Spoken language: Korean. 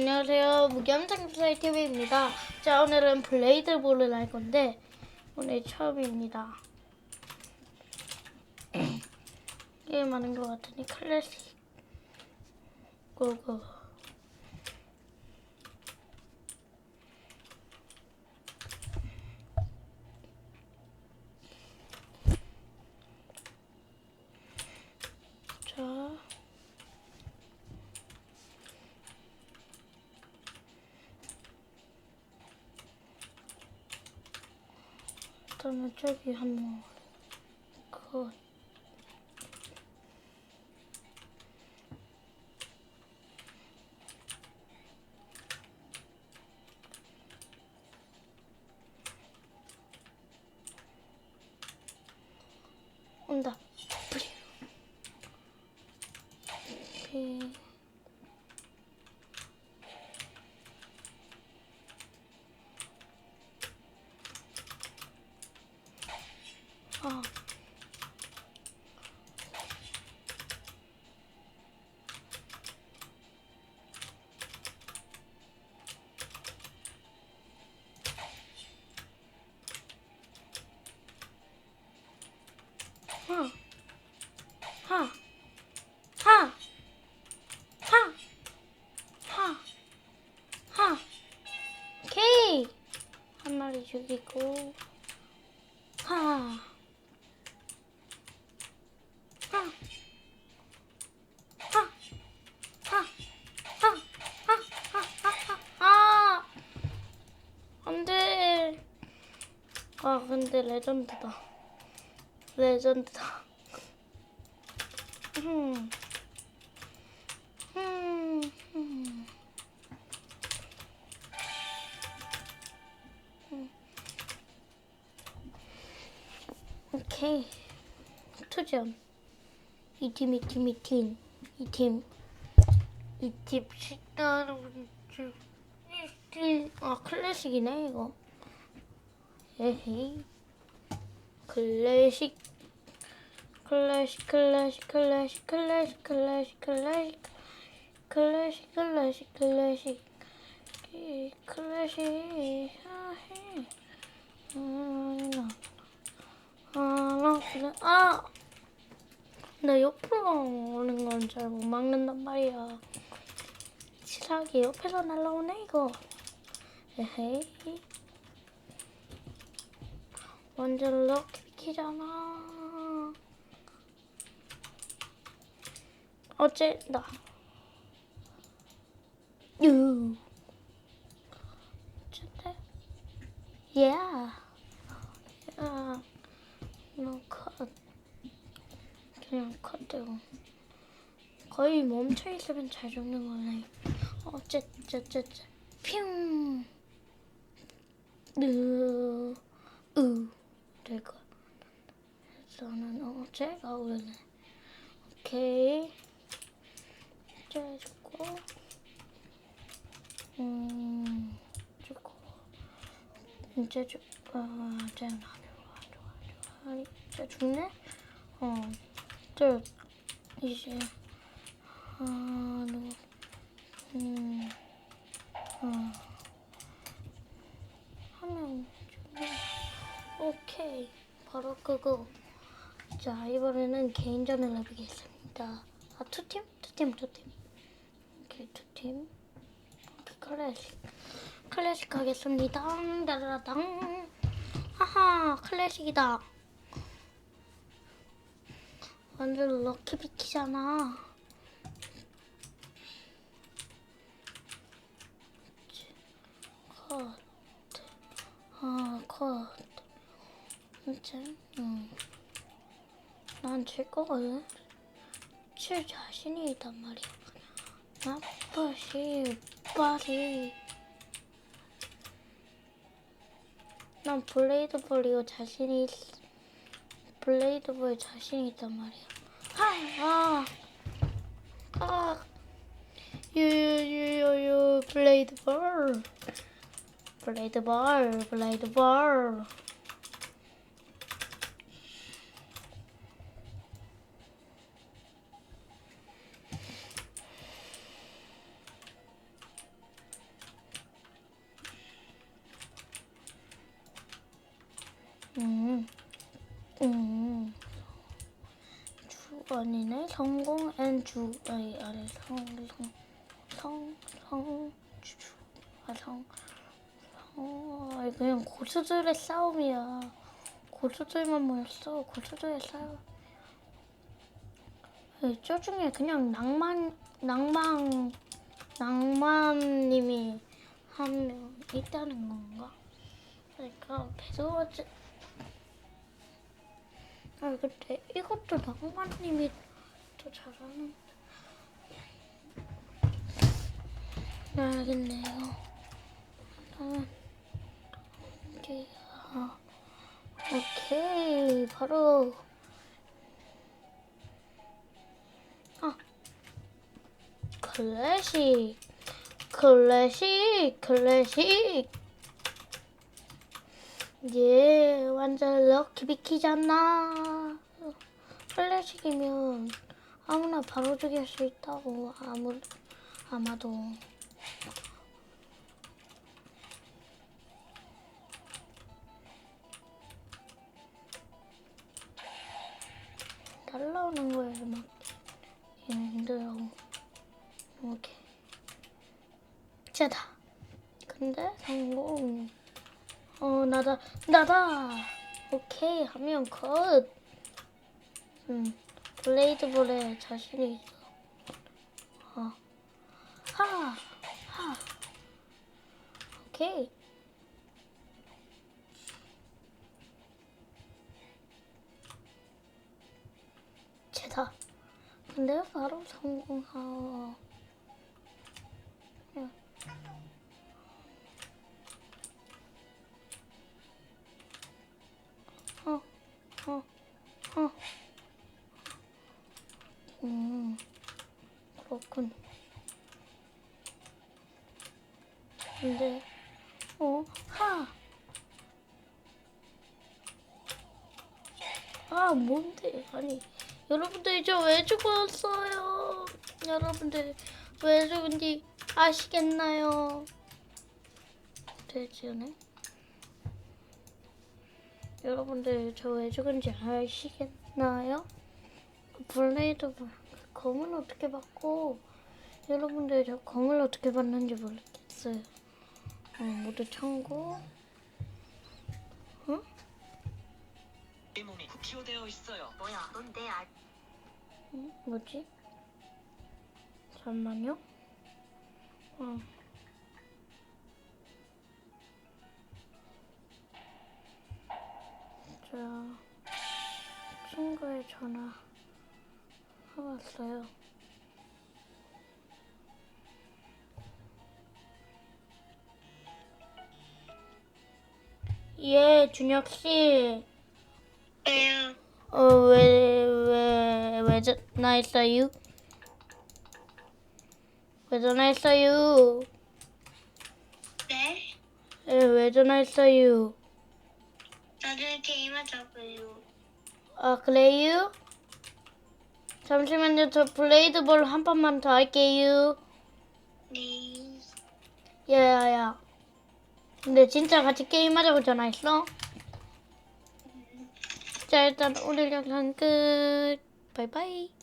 안녕하세요. 무겸장사의 TV입니다. 자, 오늘은 블레이드 볼을 할 건데, 오늘 처음입니다. 게임 하는 것 같으니 클래식. 고고. 자. 일단은 저기 한번 그 온다. 뿌리. 비. 아. 하. 하. 하. 하. 하. 하. 오케이. 한 마리 죽이고. 근데 레전드다. 레전드다. 오케이. 투전. 이 팀, 이 팀, 이 팀. 이 팀. 이팀 팀. 아, 클래식이네, 이거. 에헤이. 클래식. 클래식, 클래식, 클래식, 클래식, 클래식, 클래식. 클래식, 클래식, 클래식. 이 클래식. 아헤. 음, 아, 나. 아! 나 옆으로 오는 건 잘 못 막는단 말이야. 치사하게 옆에서 날라오네, 이거. 에헤이. 완전 럭키잖아. 어쨌다. 유. 어쨌대? 예. 야. 너 컷. 그냥 컷되고. 거의 멈춰 있으면 잘 죽는 거네. 어쨌쨌쨌. 핑. 으. 으. 될 것. 저는 어제가 오네. 오케이. 이제 죽고. 음, 죽고. 이제 죽, 아, 이제 안 좋아, 좋아, 좋아. 이제 죽네? 어. 이제, 아, 너, 음, 어. 오케이. 바로 끄고. 자, 이번에는 개인전을 해보겠습니다. 아, 투팀? 투팀, 투팀. 오케이, 투팀. 오케이, 클래식. 클래식 하겠습니다. 다라라당. 하하, 클래식이다. 완전 럭키비키잖아. 컷. 아, 컷. 진짜? 응. 난질 거거든. 칠 자신이 있단 말이야. 나빠시, 빠리. 난 블레이드 볼 이거 자신이 있... 블레이드 볼 자신이 있단 말이야. 아, 아, 아. 유유유유유 블레이드 볼. 블레이드 볼, 블레이드 볼. 음. 주원이네 성공 앤 주, 아니, 아니, 성, 성, 성, 성, 주, 아, 그냥 고수들의 싸움이야. 고수들만 모였어. 고수들의 싸움. 아니, 저 중에 그냥 낭만, 낭만, 낭만님이 한 명 있다는 건가? 그러니까 배도어즈 아 근데 이것도 낭만님이 더 잘하는 알겠네요. 난 어디야 오케이 바로. 아 클래식 클래식 클래식 예, 완전 럭키 비키잖아. 클래식이면 아무나 바로 죽일 수 있다고 아무 아마도. 날라오는 거에 막 힘들어. 이렇게. 자다. 근데 성공. 어 나다 나다. 오케이 하면 컷. 음, 블레이드 볼에 자신이 있어. 어. 하, 하. 오케이. 제다. 근데 바로 성공하고 근데, 어, 하. 아, 뭔데? 아니, 여러분들 저왜 죽었어요? 여러분들 왜 죽은지 아시겠나요? 되지네. 여러분들 저 왜 죽은지 아시겠나요? 그 블레이드 볼- 그 검은 어떻게 받고 여러분들 저 검을 어떻게 받는지 모르겠어요. 어, 모두 참고. 응? 내 몸이 구키오되어 있어요. 뭐야, 넌 내 알. 응? 뭐지? 잠만요. 어. 자, 친구의 전화 왔어요. 예, 준혁 씨. 에요. 어, 왜, 왜, 왜 전화했어요? 왜 전화했어요? 네? 예, 왜 전화했어요? 나중에 게임하자고요. 아, 그래요? 잠시만요, 저 블레이드볼 한 번만 더 할게요. 네. 야, 야. 근데 진짜 같이 게임하자고 전화했어? 자, 일단 오늘 영상 끝. 바이바이.